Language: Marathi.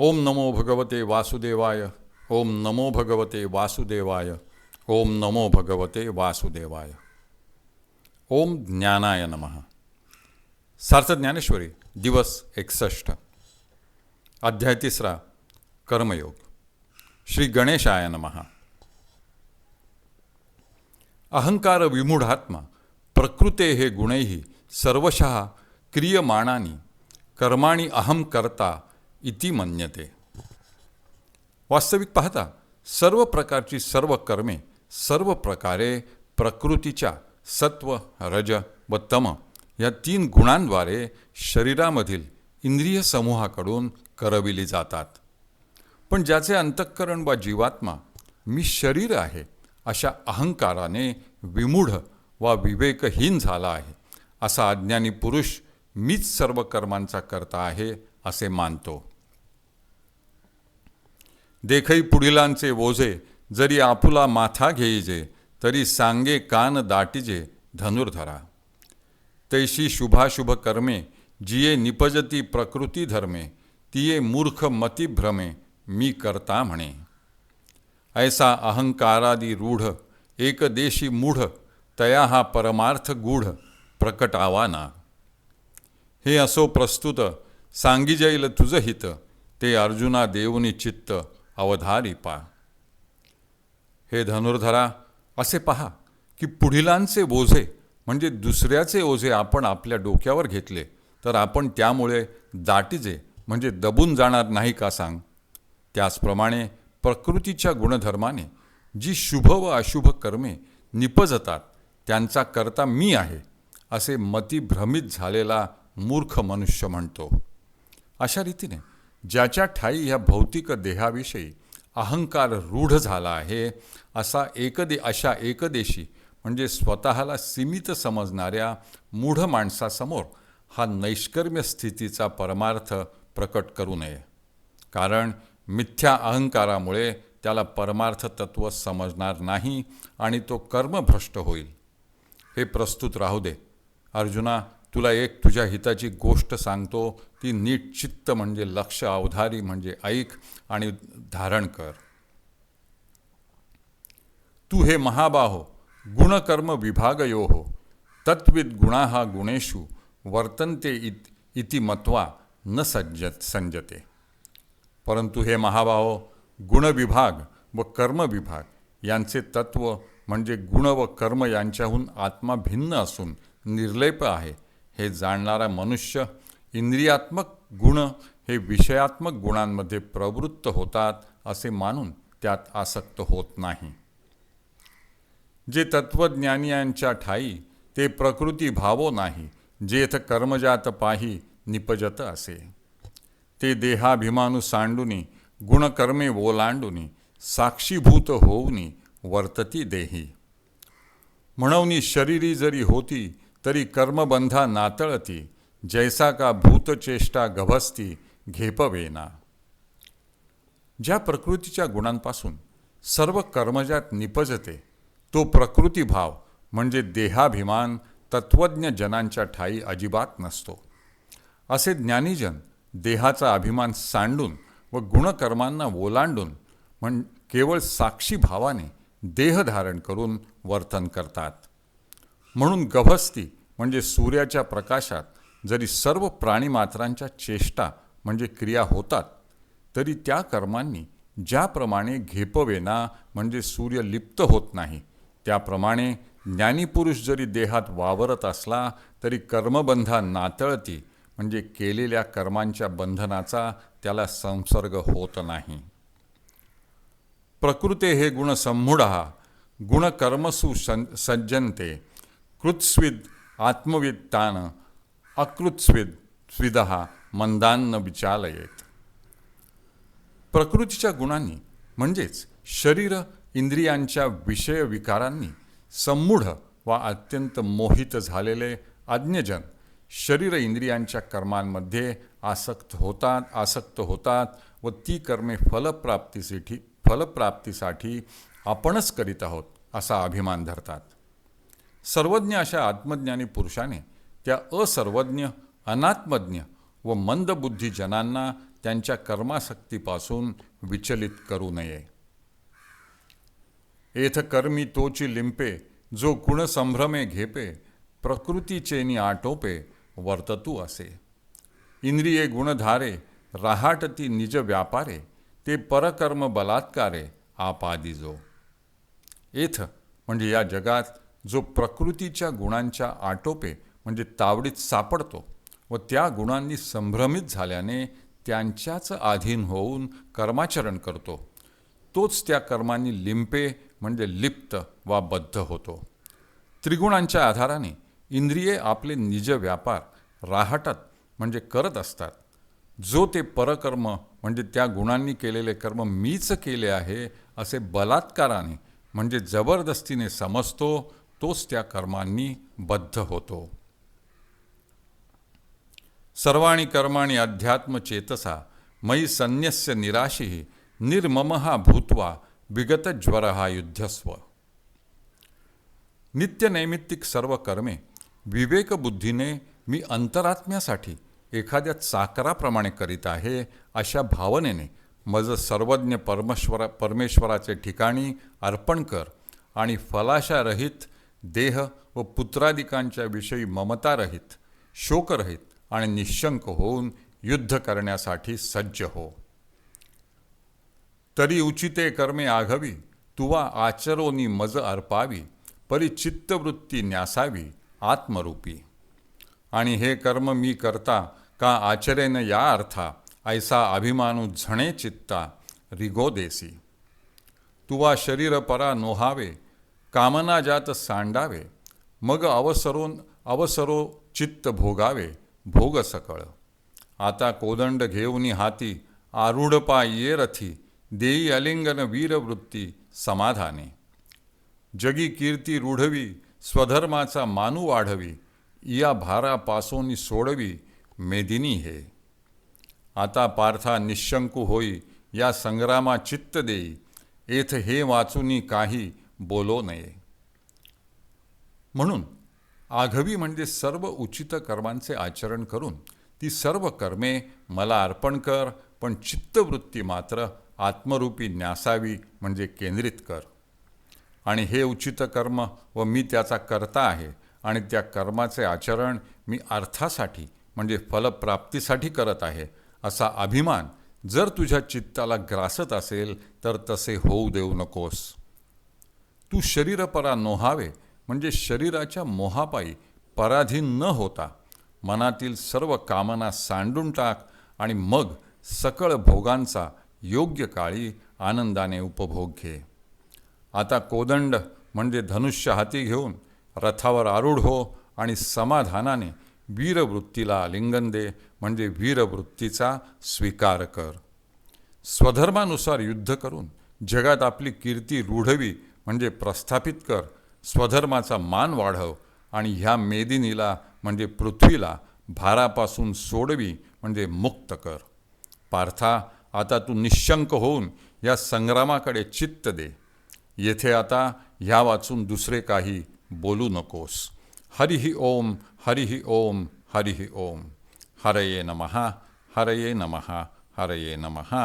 ओम नमो भगवते वासुदेवाय, ओम नमो भगवते वासुदेवाय, ओम नमो भगवते वासुदेवाय। ओम ज्ञानाय नमः। सार्थ ज्ञानेश्वरी, दिवस एकसष्ट। अध्याय तिसरा, कर्मयोग। श्री गणेशाय नमः। अहंकार विमूढात्मा, प्रकृते हे गुणैः सर्वशः क्रियमाणानी, कर्माणी अहम करता इति मन्यते। वास्तविक पाहता सर्व प्रकारची सर्व कर्मे सर्व प्रकारे प्रकृतीच्या सत्व रज व तम या तीन गुणांद्वारे शरीरामधील इंद्रिय समूहाकडून करविली जातात. पण ज्याचे अंतःकरण वा जीवात्मा मी शरीर आहे अशा अहंकाराने विमूढ वा विवेकहीन झाला आहे असा अज्ञानी पुरुष मीच सर्व कर्मांचा करता आहे असे मानतो. देखई पुढिलांचे ओझे जरी आपुला माथा घेईजे तरी सांगे कान दाटिजे धनुर्धरा. तैशी शुभाशुभ कर्मे जिये निपजती प्रकृती धर्मे तिये मूर्ख मतिभ्रमे मी करता म्हणे. ऐसा अहंकारादी रूढ एकदेशी मूढ तया हा परमार्थ गूढ प्रकटावा ना हे असो प्रस्तुत सांगी जाईल तुझं हित ते अर्जुना देऊनी चित्त अवधारी पा. हे धनुर्धरा असे पहा की पुढिलांचे ओझे म्हणजे दुसऱ्याचे ओझे आपण आपल्या डोक्यावर घेतले तर आपण त्यामुळे दाटीजे म्हणजे दबून जाणार नाही का सांग? त्याचप्रमाणे प्रकृतीच्या गुणधर्माने जी शुभ व अशुभ कर्मे निपजतात त्यांचा करता मी आहे असे मतिभ्रमित झालेला मूर्ख मनुष्य म्हणतो. अशा रीतीने ज्याच्या ठाई ह्या भौतिक देहाविषयी अहंकार रूढ झाला आहे असा एकदे अशा एकदेशी म्हणजे स्वतःला सीमित समजणाऱ्या मूढ माणसासमोर हा नैष्कर्म्य स्थितीचा परमार्थ प्रकट करू नये. कारण मिथ्या अहंकारामुळे त्याला परमार्थ तत्व समजणार नाही आणि तो कर्मभ्रष्ट होईल. हे प्रस्तुत राहू दे. अर्जुना तुला एक तुझ्या हिताची गोष्ट सांगतो ती नीट चित्त म्हणजे लक्ष अवधारी म्हणजे ऐक आणि धारण कर. तू हे महाबाहो गुणकर्म विभागयो हो. तत्विद गुणा हा गुणेषु वर्तन्ते इत इति मत्वा न सज्जत संजते. परंतु हे महाबाहो गुणविभाग व कर्मविभाग यांचे तत्व म्हणजे गुण व कर्म यांच्याहून आत्मा भिन्न असून निर्लेप आहे. हे जाणणारा मनुष्य इंद्रियात्मक गुण हे विषयात्मक गुणांमध्ये प्रवृत्त होतात असे मानून त्यात आसक्त होत नाही. जे तत्वज्ञानियांच्या ठाई ते प्रकृती भावो नाही जेथ कर्मजात पाही निपजत असे. ते देहाभिमानू सांडुनी गुणकर्मे ओलांडुनी साक्षीभूत होऊनी वर्तती देही. म्हणवनी शरीरी जरी होती तरी कर्मबंधा नातळती जैसा का भूतचेष्टा गभस्ती घेपवेना. ज्या प्रकृतीच्या गुणांपासून सर्व कर्मजात निपजते तो प्रकृतीभाव म्हणजे देहाभिमान तत्वज्ञ जनांच्या ठाई अजिबात नसतो. असे ज्ञानीजन देहाचा अभिमान सांडून व गुणकर्मांना ओलांडून म्हण केवळ साक्षी भावाने देह धारण करून वर्तन करतात. म्हणून गभस्ती म्हणजे सूर्याच्या प्रकाशात जरी सर्व प्राणीमात्रांच्या चेष्टा म्हणजे क्रिया होतात तरी त्या कर्मांनी ज्याप्रमाणे घेपवेना म्हणजे सूर्य लिप्त होत नाही त्याप्रमाणे ज्ञानीपुरुष जरी देहात वावरत असला तरी कर्मबंधा नातळती म्हणजे केलेल्या कर्मांच्या बंधनाचा त्याला संसर्ग होत नाही. प्रकृते हे गुण सम्मूढ गुणकर्मसु सं सज्जनते कृत्स्विद आत्मविद तान अकृत्स्विद स्विद मंदान्न विचालयेत. प्रकृतीच्या गुणांनी म्हणजेच शरीर इंद्रियांच्या विषय विकारांनी सम्मूढ वा अत्यंत मोहित झालेले अज्ञजन शरीर इंद्रियांच्या कर्मांमध्ये आसक्त होतात आसक्त होतात व ती कर्मे फलप्राप्तीसाठी फलप्राप्तीसाठी आपणच करीत आहोत असा अभिमान धरतात. सर्वज्ञ अशा आत्मज्ञानी पुरुषाने त्या असर्वज्ञ अनात्मज्ञ व मंदबुद्धी जनांना त्यांच्या कर्मासक्तीपासून विचलित करू नये. एथ कर्मी तोची लिंपे जो गुणसंभ्रमे घेपे प्रकृतीचेनी आटोपे वर्ततू असे. इंद्रिये गुणधारे राहाटती निज व्यापारे ते परकर्म बलात्कारे आपादिजो. एथ म्हणजे या जगात जो प्रकृतीच्या गुणांच्या आटोपे म्हणजे तावडीत सापडतो व त्या गुणांनी संभ्रमित झाल्याने त्यांच्याच अधीन होऊन कर्माचरण करतो. तोच त्या कर्मांनी लिंपे म्हणजे लिप्त वा बद्ध होतो. त्रिगुणांच्या आधाराने इंद्रिये आपले निज व्यापार राहटत म्हणजे करत असतात. जो ते परकर्म म्हणजे त्या गुणांनी केलेले कर्म मीच केले आहे असे बलात्काराने म्हणजे जबरदस्तीने समजतो तोच त्या कर्मांनी बद्ध होतो. सर्वाणी कर्माणी अध्यात्म चेतसा मयी संन्यस्य निराशी निर्ममहा भूत्वा विगतज्वर हा युद्धस्व. नित्यनैमित्तिक सर्व कर्मे विवेकबुद्धीने मी अंतरात्म्यासाठी एखाद्या चाकराप्रमाणे करीत आहे अशा भावनेने माझं सर्वज्ञ परमेश्वरा परमेश्वराचे ठिकाणी अर्पण कर आणि फलाशारहित देह व पुत्रादिकांच्या विषयी ममतारहित शोकरहित आणि निशंक होऊन युद्ध करण्यासाठी सज्ज हो. तरी उचिते कर्मे आघवी तुवा आचरोनी मज अर्पावी परी चित्तवृत्ती न्यासावी आत्मरूपी. आणि हे कर्म मी करता का आचरेन या अर्था ऐसा अभिमानू झणे चित्ता रिगो देसी. तुवा शरीर परा नोहावे कामना जात सांडावे मग अवसरून अवसरो चित्त भोगावे भोग सकळ. आता कोदंड घेऊनी हाती आरूढ पाय ये रथी देई अलिंगन वीरवृत्ती समाधाने. जगी कीर्ती रूढवी स्वधर्माचा मानू वाढवी या भारापासून सोडवी मेदिनी हे. आता पार्था निशंकू होई या संग्रामा चित्त देई येथ हे वाचुनी काही बोलो नये. म्हणून आघवी म्हणजे सर्व उचित कर्मांचे आचरण करून ती सर्व कर्मे मला अर्पण कर पण चित्तवृत्ती मात्र आत्मरूपी न्यासावी म्हणजे केंद्रित कर. आणि हे उचित कर्म व मी त्याचा करता आहे आणि त्या कर्माचे आचरण मी अर्थासाठी म्हणजे फलप्राप्तीसाठी करत आहे असा अभिमान जर तुझ्या चित्ताला ग्रासत असेल तर तसे होऊ देऊ नकोस. तू शरीरपरा नोहावे म्हणजे शरीराच्या मोहापायी पराधीन न होता मनातील सर्व कामना सांडून टाक आणि मग सकळ भोगांचा योग्य काळी आनंदाने उपभोग घे. आता कोदंड म्हणजे धनुष्य हाती घेऊन रथावर आरूढ हो आणि समाधानाने वीरवृत्तीला आलिंगन दे म्हणजे वीरवृत्तीचा स्वीकार कर. स्वधर्मानुसार युद्ध करून जगात आपली कीर्ती रूढवी म्हणजे प्रस्थापित कर स्वधर्माचा मान वाढव आणि ह्या मेदिनीला म्हणजे पृथ्वीला भारापासून सोडवी म्हणजे मुक्त कर. पार्था आता तू निशंक होऊन या संग्रामाकडे चित्त दे. येथे आता ह्या वाचून दुसरे काही बोलू नकोस. हरिही ओम हरिही ओम हरिही ओम. हरये नमः हरये नमः हरये नमः.